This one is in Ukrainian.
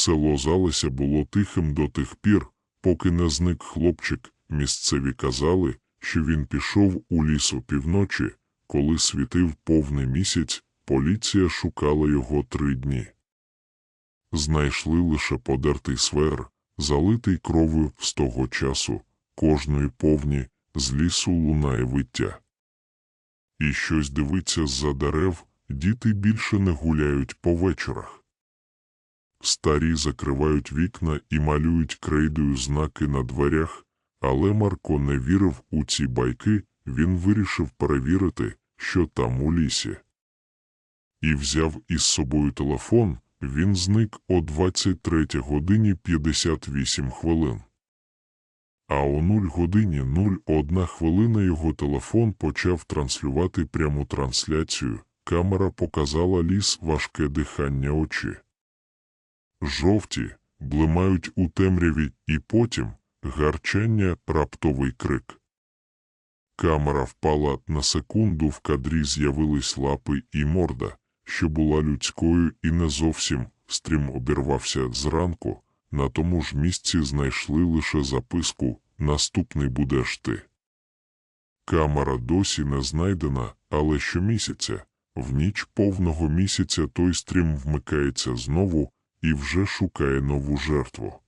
Село Залеся було тихим до тих пір, поки не зник хлопчик. Місцеві казали, що він пішов у ліс опівночі, коли світив повний місяць, поліція шукала його три дні. Знайшли лише подертий свер, залитий кров'ю з того часу, кожної повні, з лісу лунає виття. І щось дивиться з-за дерев, діти більше не гуляють по вечорах. Старі закривають вікна і малюють крейдою знаки на дверях, але Марко не вірив у ці байки, він вирішив перевірити, що там у лісі. І взяв із собою телефон, він зник о 23 годині 58 хвилин. А о 0 годині 01 хвилина його телефон почав транслювати пряму трансляцію, камера показала ліс важке дихання очі. Жовті, блимають у темряві і потім гарчання, раптовий крик. Камера впала на секунду, в кадрі з'явились лапи і морда, що була людською і не зовсім, стрім обірвався зранку, на тому ж місці знайшли лише записку «Наступний будеш ти». Камера досі не знайдена, але щомісяця, в ніч повного місяця той стрім вмикається знову і вже шукає нову жертву.